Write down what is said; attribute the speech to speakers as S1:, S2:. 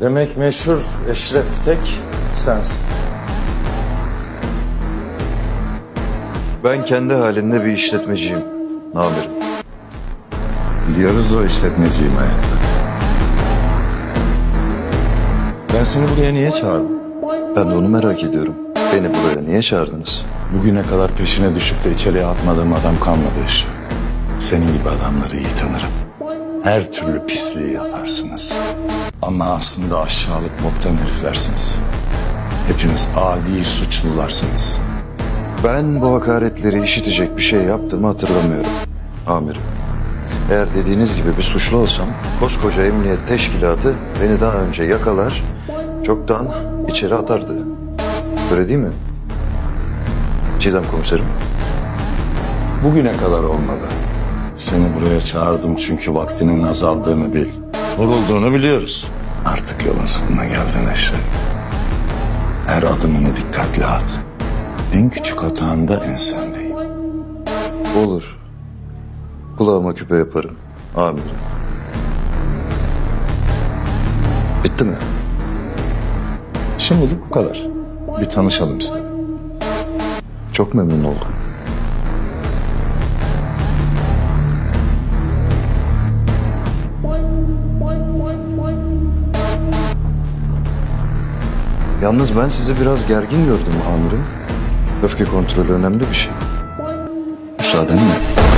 S1: Demek meşhur Eşref Tek sensin.
S2: Ben kendi halinde bir işletmeciyim. Amirim.
S1: Biliyoruz o işletmeciyi hayatta. Ben seni buraya niye çağırdım?
S2: Ben de onu merak ediyorum. Beni buraya niye çağırdınız?
S1: Bugüne kadar peşine düşüp de içeriye atmadığım adam kalmadı Eşref. Senin gibi adamları iyi tanırım. Her türlü pisliği yaparsınız. Ama aslında aşağılık boktan heriflersiniz. Hepiniz adi suçlularsınız.
S2: Ben bu hakaretleri işitecek bir şey yaptığımı hatırlamıyorum. Amirim. Eğer dediğiniz gibi bir suçlu olsam koskoca emniyet teşkilatı beni daha önce yakalar, çoktan içeri atardı. Öyle değil mi? Çiğdem komiserim.
S1: Bugüne kadar olmadı. Seni buraya çağırdım çünkü vaktinin azaldığını bil. Vurulduğunu biliyoruz. Artık yolun sonuna geldin Eşref. Her adımını dikkatli at. En küçük hatanda ensendeyim.
S2: Olur. Kulağıma küpe yaparım. Amirim. Bitti mi?
S1: Şimdilik bu kadar. Bir tanışalım istedim.
S2: Çok memnun oldum. Yalnız ben sizi biraz gergin gördüm amirim. Öfke kontrolü önemli bir şey. Müsaadenle.